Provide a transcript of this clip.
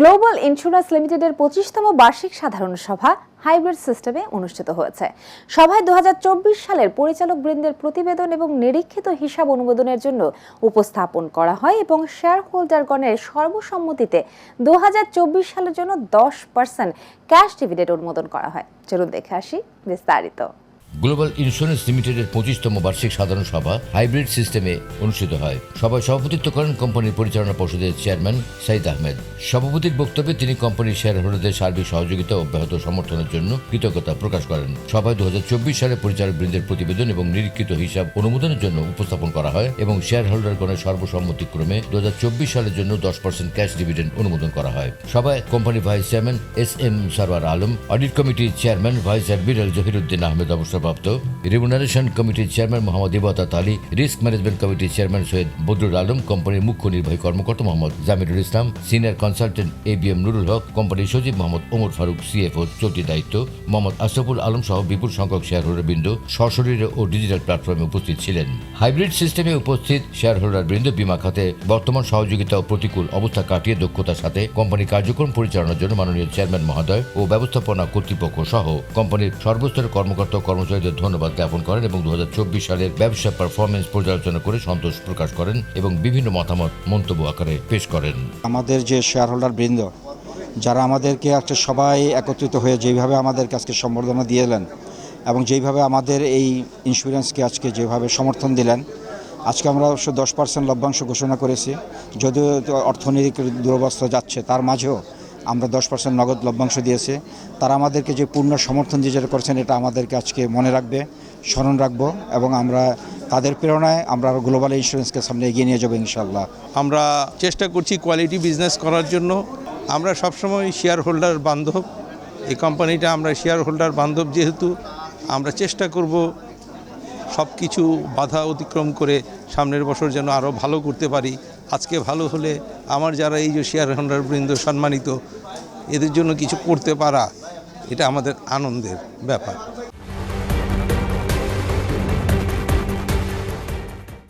Global insurance লিমিটেডের পঁচিশতম বার্ষিক সাধারণ সভা হাইব্রিড সিস্টেমে অনুষ্ঠিত হয়েছে। সভায় দু হাজার চব্বিশ সালের পরিচালক বৃন্দের প্রতিবেদন এবং নিরীক্ষিত হিসাব অনুমোদনের জন্য উপস্থাপন করা হয় এবং শেয়ার হোল্ডারগণের সর্বসম্মতিতে দু হাজার চব্বিশ সালের জন্য দশ পার্সেন্ট ক্যাশ ডিভিডেন্ড অনুমোদন করা হয়। চলুন দেখে আসি বিস্তারিত। গ্লোবাল ইন্স্যুরেন্স লিমিটেডের পঁচিশতম বার্ষিক সাধারণ সভা হাইব্রিড সিস্টেমে অনুষ্ঠিত হয়। সভায় সভাপতিত্ব করেন কোম্পানির পরিচালনা পর্ষদের চেয়ারম্যান সাইদ আহমেদ। সভাপতির বক্তব্যে তিনি কোম্পানির শেয়ার হোল্ডারদের সার্বিক সহযোগিতা অব্যাহত সমর্থনের জন্য কৃতজ্ঞতা প্রকাশ করেন। সভায় দু সালে পরিচালক বৃন্দের প্রতিবেদন এবং নিরীক্ষিত হিসাব অনুমোদনের জন্য উপস্থাপন করা হয় এবং শেয়ার হোল্ডারগণের সর্বসম্মতিক্রমে দু হাজার চব্বিশ সালের জন্য দশ পার্সেন্ট ক্যাশ ডিভিডেন্ড অনুমোদন করা হয়। সভায় কোম্পানির vice chairman S M Sarwar Alam, audit কমিটির chairman vice admiral Zahiruddin Ahmed অবসরপ্রাপ্ত রিমুনারেশন কমিটির chairman Mohammad Ibadat Ali, risk management কমিটির চেয়ারম্যান সৈয়দ বদরুল আলম, কোম্পানির মুখ্য নির্বাহী কর্মকর্তা Mohammad Jamirul Islam, senior consultant A B M Nurul Haque, কোম্পানির সচিব মোহাম্মদ ওমর ফারুক সিএফও চলতি দায়িত্ব, মোহাম্মদ আশরাফুল আলম সহ বিপুল সংখ্যক শেয়ার হোল্ডার বৃন্দ সশরীরে ও ডিজিটাল প্ল্যাটফর্মে উপস্থিত ছিলেন। হাইব্রিড সিস্টেমে উপস্থিত শেয়ার হোল্ডার বৃন্দ বিমা খাতে বর্তমান সহযোগিতা ও প্রতিকূল অবস্থা কাটিয়ে দক্ষতার সাথে কোম্পানির কার্যক্রম পরিচালনার জন্য মাননীয় চেয়ারম্যান মহোদয় ও ব্যবস্থাপনা কর্তৃপক্ষ সহ কোম্পানির সর্বস্তরের কর্মকর্তা ও কর্মচারীদের ধন্যবাদ জ্ঞাপন করেন এবং দু হাজার চব্বিশ সালের ব্যবসা পারফরমেন্স পর্যালোচনা করে সন্তোষ প্রকাশ করেন এবং বিভিন্ন মতামত, মন্তব্য আকারে পেশ করেন। আমাদের যে শেয়ার হোল্ডার বৃন্দ, যারা আমাদেরকে একটা সবাই একত্রিত হয়ে যেইভাবে আমাদেরকে আজকে সম্বর্ধনা দিয়ে এলেন এবং যেইভাবে আমাদের এই ইন্স্যুরেন্সকে আজকে যেভাবে সমর্থন দিলেন, আজকে আমরা অবশ্য দশ পার্সেন্ট লভ্যাংশ ঘোষণা করেছি। যদিও অর্থনৈতিক দুরবস্থা যাচ্ছে, তার মাঝেও আমরা দশ পার্সেন্ট নগদ লভ্যাংশ দিয়েছি। তারা আমাদেরকে যে পূর্ণ সমর্থন দিয়ে যেটা করছেন, এটা আমাদেরকে আজকে মনে রাখবে, স্মরণ রাখব এবং আমরা তাদের প্রেরণায় আমরা আরও গ্লোবাল ইন্স্যুরেন্সকে সামনে এগিয়ে নিয়ে যাব ইনশাল্লাহ আমরা চেষ্টা করছি কোয়ালিটি বিজনেস করার জন্য। আমরা সবসময় শেয়ার হোল্ডার বান্ধব। এই কোম্পানিটা আমরা শেয়ার হোল্ডার বান্ধব যেহেতু। আমরা চেষ্টা করব সব কিছু বাধা অতিক্রম করে সামনের বছর যেন আরও ভালো করতে পারি। আজকে ভালো হলে আমার যারা এই যে শেয়ার হোল্ডার বৃন্দ সম্মানিত, এদের জন্য কিছু করতে পারা, এটা আমাদের আনন্দের ব্যাপার।